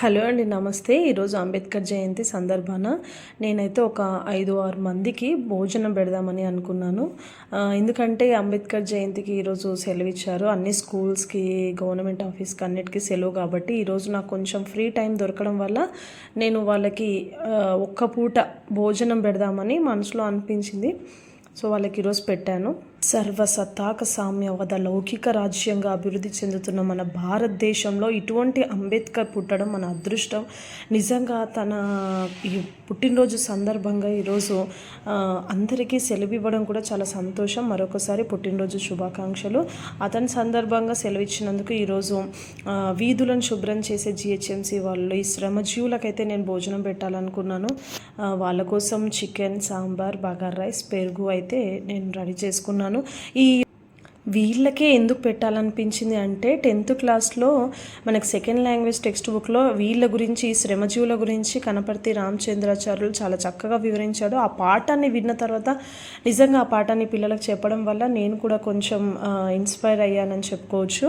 Hello అండి నమస్తే. ఈరోజు అంబేద్కర్ జయంతి సందర్భాన నేనైతే ఒక ఐదు ఆరు మందికి భోజనం పెడదామని అనుకున్నాను. ఎందుకంటే అంబేద్కర్ జయంతికి ఈరోజు సెలవు ఇచ్చారు అన్ని స్కూల్స్కి గవర్నమెంట్ ఆఫీస్కి అన్నిటికీ సెలవు కాబట్టి ఈరోజు నాకు కొంచెం ఫ్రీ టైం దొరకడం వల్ల నేను వాళ్ళకి ఒక్క పూట భోజనం పెడదామని మనసులో అనిపించింది. సో వాళ్ళకి ఈరోజు పెట్టాను. సర్వసత్తాక సామ్యవాద లౌకిక రాజ్యంగా అభివృద్ధి చెందుతున్న మన భారతదేశంలో ఇటువంటి అంబేద్కర్ పుట్టడం మన అదృష్టం. నిజంగా తన ఈ పుట్టినరోజు సందర్భంగా ఈరోజు అందరికీ సెలవు ఇవ్వడం కూడా చాలా సంతోషం. మరొకసారి పుట్టినరోజు శుభాకాంక్షలు. అతని సందర్భంగా సెలవు ఇచ్చినందుకు ఈరోజు వీధులను శుభ్రం చేసే జిహెచ్ఎంసి వాళ్ళు ఈ శ్రమజీవులకైతే నేను భోజనం పెట్టాలనుకున్నాను. వాళ్ళ కోసం చికెన్ సాంబార్ బగార్ రైస్ పెరుగు అయితే నేను రెడీ చేసుకున్నాను. ఈ వీళ్ళకే ఎందుకు పెట్టాలనిపించింది అంటే టెన్త్ క్లాస్లో మనకు సెకండ్ లాంగ్వేజ్ టెక్స్ట్ బుక్లో వీళ్ళ గురించి శ్రమజీవుల గురించి కనపర్తి రామచంద్రాచార్యులు చాలా చక్కగా వివరించాడు. ఆ పాఠాన్ని విన్న తర్వాత నిజంగా ఆ పాఠాన్ని పిల్లలకు చెప్పడం వల్ల నేను కూడా కొంచెం ఇన్స్పైర్ అయ్యానని చెప్పుకోవచ్చు.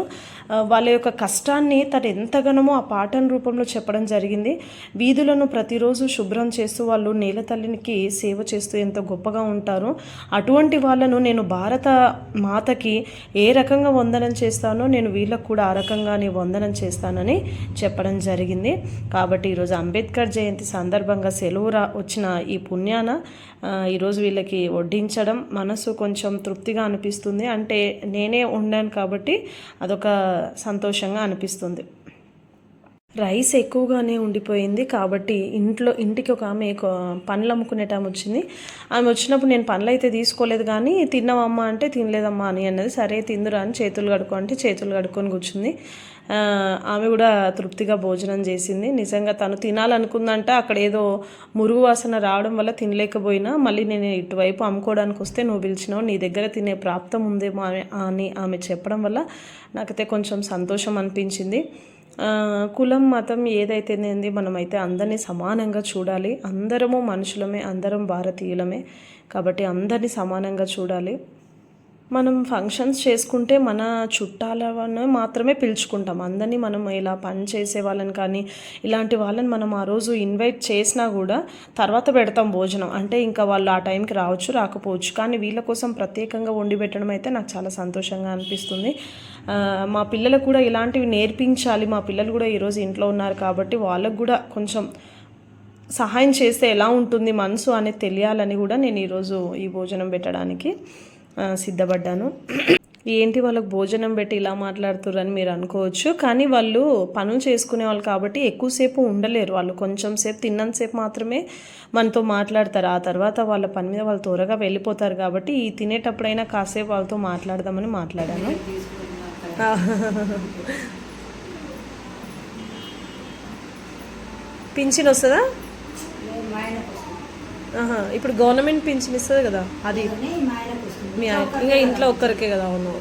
వాళ్ళ యొక్క కష్టాన్ని తను ఎంతగానో ఆ పాఠం రూపంలో చెప్పడం జరిగింది. వీధులను ప్రతిరోజు శుభ్రం చేస్తూ వాళ్ళు నేల తల్లికి సేవ చేస్తూ ఎంతో గొప్పగా ఉంటారు. అటువంటి వాళ్ళను నేను భారత మాతకి ఏ రకంగా వందనం చేస్తానో నేను వీళ్ళకు కూడా ఆ రకంగానే వందనం చేస్తానని చెప్పడం జరిగింది. కాబట్టి ఈరోజు అంబేద్కర్ జయంతి సందర్భంగా సెలవు రా వచ్చిన ఈ పుణ్యాన ఈరోజు వీళ్ళకి వడ్డించడం మనసు కొంచెం తృప్తిగా అనిపిస్తుంది. అంటే నేనే ఉండాను కాబట్టి అదొక సంతోషంగా అనిపిస్తుంది. రైస్ ఎక్కువగానే ఉండిపోయింది కాబట్టి ఇంట్లో ఇంటికి ఒక ఆమె పండ్లు అమ్ముకునే టైం వచ్చింది. ఆమె వచ్చినప్పుడు నేను పండ్లు అయితే తీసుకోలేదు కానీ తిన్నావమ్మా అంటే తినలేదమ్మా అని అన్నది. సరే తిందురా అని చేతులు కడుక్కో అంటే చేతులు కడుక్కొని కూర్చుంది. ఆమె కూడా తృప్తిగా భోజనం చేసింది. నిజంగా తను తినాలనుకుందంట అక్కడ ఏదో మురుగు వాసన రావడం వల్ల తినలేకపోయినా మళ్ళీ నేను ఇటువైపు అమ్ముకోవడానికి వస్తే నువ్వు పిలిచినావు నీ దగ్గర తినే ప్రాప్తం ఉందేమో అని ఆమె చెప్పడం వల్ల నాకైతే కొంచెం సంతోషం అనిపించింది. కులం మతం ఏదైతే మనమైతే అందరినీ సమానంగా చూడాలి. అందరము మనుషులమే అందరం భారతీయులమే కాబట్టి అందరినీ సమానంగా చూడాలి. మనం ఫంక్షన్స్ చేసుకుంటే మన చుట్టాలను మాత్రమే పిలుచుకుంటాం. అందరినీ మనం ఇలా పని చేసే వాళ్ళని కానీ ఇలాంటి వాళ్ళని మనం ఆ రోజు ఇన్వైట్ చేసినా కూడా తర్వాత పెడతాం భోజనం. అంటే ఇంకా వాళ్ళు ఆ టైంకి రావచ్చు రాకపోవచ్చు. కానీ వీళ్ళ కోసం ప్రత్యేకంగా వండి పెట్టడం అయితే నాకు చాలా సంతోషంగా అనిపిస్తుంది. మా పిల్లలకు కూడా ఇలాంటివి నేర్పించాలి. మా పిల్లలు కూడా ఈరోజు ఇంట్లో ఉన్నారు కాబట్టి వాళ్ళకు కూడా కొంచెం సహాయం చేస్తే ఎలా ఉంటుంది మనసు అనేది తెలియాలని కూడా నేను ఈరోజు ఈ భోజనం పెట్టడానికి సిద్ధపడ్డాను. ఏంటి వాళ్ళకు భోజనం పెట్టి ఇలా మాట్లాడుతున్నారని మీరు అనుకోవచ్చు కానీ వాళ్ళు పనులు చేసుకునే వాళ్ళు కాబట్టి ఎక్కువసేపు ఉండలేరు. వాళ్ళు కొంచెం సేపు తిన్నంతసేపు మాత్రమే మనతో మాట్లాడతారు. ఆ తర్వాత వాళ్ళ పని మీద వాళ్ళు త్వరగా వెళ్ళిపోతారు కాబట్టి ఈ తినేటప్పుడైనా కాసేపు వాళ్ళతో మాట్లాడదామని మాట్లాడాను. పింఛన్ వస్తుందా? ఇప్పుడు గవర్నమెంట్ పింఛన్ ఇస్తుంది కదా అది. మీ ఇంకా ఇంట్లో ఒక్కరికే కదా అవును.